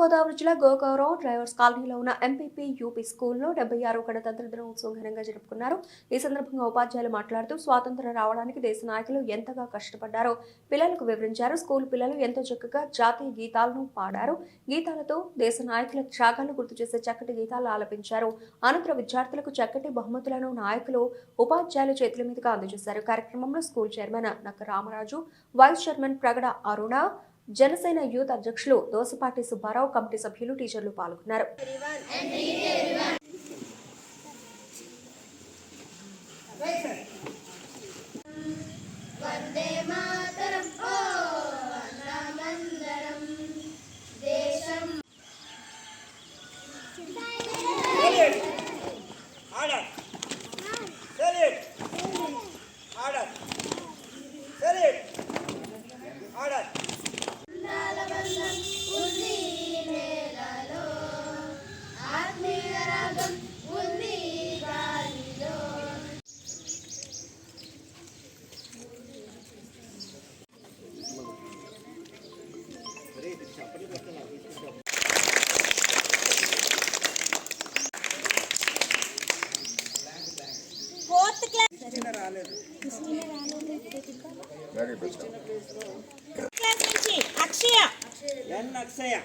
తూర్పుగోదావరి జిల్లా గోకవరం డ్రైవర్స్ కాలనీలో ఉన్న ఎంపీపీ యూపీ స్కూల్లో డెబ్బై ఆరు గణతంత్ర దినోత్సవం ఘనంగా జరుపుకున్నారు. ఈ సందర్భంగా ఉపాధ్యాయులు మాట్లాడుతూ స్వాతంత్రం రావడానికి దేశ నాయకులు ఎంతగా కష్టపడ్డారో పిల్లలకు వివరించారు. స్కూల్ పిల్లలు ఎంతో చక్కగా జాతీయ గీతాలను పాడారు. గీతాలతో దేశ నాయకుల త్యాగాలను గుర్తు చేసే చక్కటి గీతాలు ఆలపించారు. అనంతరం విద్యార్థులకు చక్కటి బహుమతులను నాయకులు ఉపాధ్యాయుల చేతుల మీదుగా అందజేశారు. కార్యక్రమంలో school chairman Nakka Ramaraju vice chairman Pragada Aruna Janasena youth అధ్యక్షులు దోసపాటి సుబ్బారావు కమిటీ సభ్యులు టీచర్లు పాల్గొన్నారు Order. క్లాస్ నుంచి అక్షయ N. Aksaya.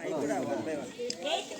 అవి కూడా one by one. ఎయిత్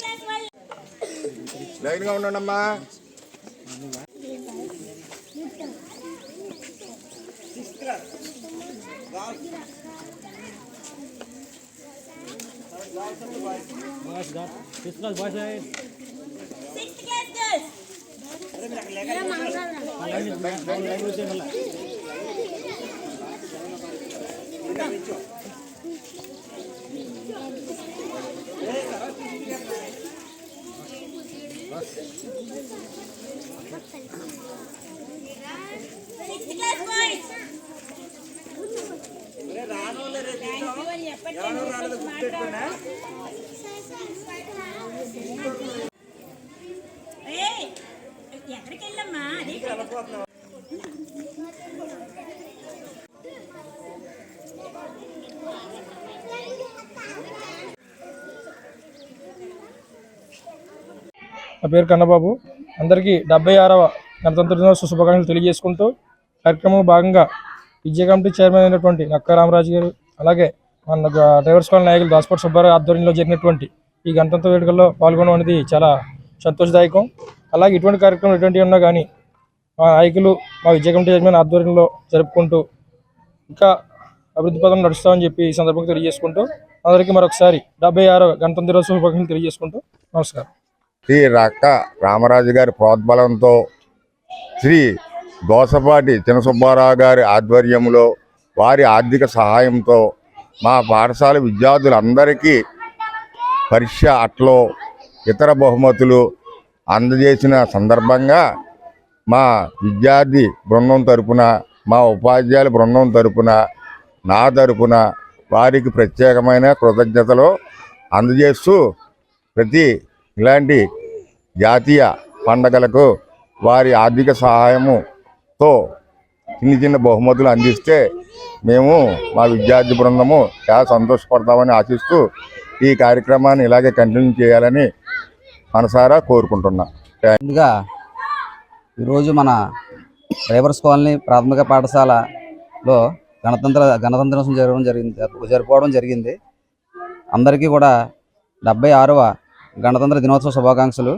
ఎవరు రాలేదు గుర్తుపెట్టుకున్నా నా పేరు కన్నబాబు. అందరికీ డెబ్బై ఆరవ గణతంత్ర దినోత్సవ శుభాకాంక్షలు తెలియజేసుకుంటూ కార్యక్రమంలో భాగంగా విజయ కమిటీ చైర్మన్ అయినటువంటి నక్క రామరాజు గారు అలాగే మన డ్రైవర్స్ కాలనీ నాయకులు దాసపూర్ సుబ్బారావు ఆధ్వర్యంలో జరిగినటువంటి ఈ గణతంత్ర వేడుకల్లో పాల్గొనడం అనేది చాలా సంతోషదాయకం. అలాగే ఇటువంటి కార్యక్రమం ఎటువంటివి ఉన్నా కానీ మా నాయకులు మా విజయ కమిటీ చైర్మన్ ఆధ్వర్యంలో జరుపుకుంటూ ఇంకా అభివృద్ధి పదం నడుస్తామని చెప్పి ఈ సందర్భంగా తెలియజేసుకుంటూ అందరికీ మరొకసారి డెబ్బై ఆరో గణతంత్ర దినోత్సవ శుభాకాంక్షలు తెలియజేసుకుంటూ నమస్కారం. శ్రీ రక్క రామరాజు గారి ప్రోద్బలంతో శ్రీ దోసపాటి చినసుబ్బారావు గారి ఆధ్వర్యంలో వారి ఆర్థిక సహాయంతో మా పాఠశాల విద్యార్థులందరికీ పరీక్ష అట్లో ఇతర బహుమతులు అందజేసిన సందర్భంగా మా విద్యార్థి బృందం తరపున మా ఉపాధ్యాయుల బృందం తరపున నా తరపున వారికి ప్రత్యేకమైన కృతజ్ఞతలు అందజేస్తూ ప్రతి ఇలాంటి జాతీయ పండగలకు వారి ఆర్థిక సహాయముతో చిన్న చిన్న బహుమతులు అందిస్తే మేము మా విద్యార్థి బృందము చాలా సంతోషపడతామని ఆశిస్తూ ఈ కార్యక్రమాన్ని ఇలాగే కంటిన్యూ చేయాలని మనసారా కోరుకుంటున్నా. ముందుగా ఈరోజు మన డ్రైవర్స్ కాలనీ ప్రాథమిక పాఠశాలలో గణతంత్ర గణతంత్ర దినోత్సవం జరగడం జరిగింది జరుపుకోవడం జరిగింది. అందరికీ కూడా డెబ్బై ఆరవ గణతంత్ర దినోత్సవ శుభాకాంక్షలు.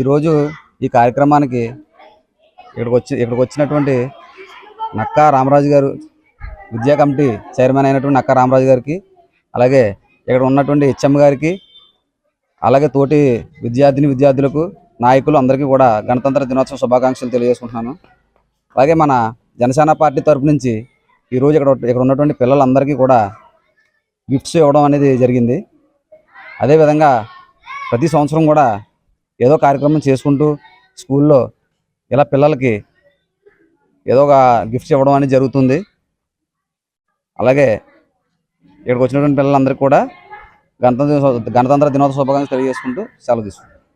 ఈరోజు ఈ కార్యక్రమానికి ఇక్కడికి వచ్చి ఇక్కడికి వచ్చినటువంటి నక్కా రామరాజు గారు విద్యా కమిటీ చైర్మన్ అయినటువంటి నక్కా రామరాజు గారికి అలాగే ఇక్కడ ఉన్నటువంటి హెచ్ఎం గారికి అలాగే తోటి విద్యార్థిని విద్యార్థులకు నాయకులు అందరికీ కూడా గణతంత్ర దినోత్సవ శుభాకాంక్షలు తెలియజేసుకుంటున్నాను. అలాగే మన జనసేన పార్టీ తరపు నుంచి ఈరోజు ఇక్కడ ఇక్కడ ఉన్నటువంటి పిల్లలందరికీ కూడా గిఫ్ట్స్ ఇవ్వడం అనేది జరిగింది. అదేవిధంగా ప్రతి సంవత్సరం కూడా ఏదో కార్యక్రమం చేసుకుంటూ స్కూల్లో ఇలా పిల్లలకి ఏదో ఒక గిఫ్ట్స్ ఇవ్వడం అనేది జరుగుతుంది. అలాగే ఇక్కడికి వచ్చినటువంటి పిల్లలందరికీ కూడా గణతంత్ర గణతంత్ర దినోత్సవ శుభాకాంక్షలు తెలియజేసుకుంటూ సెలవు తీసుకుంటాం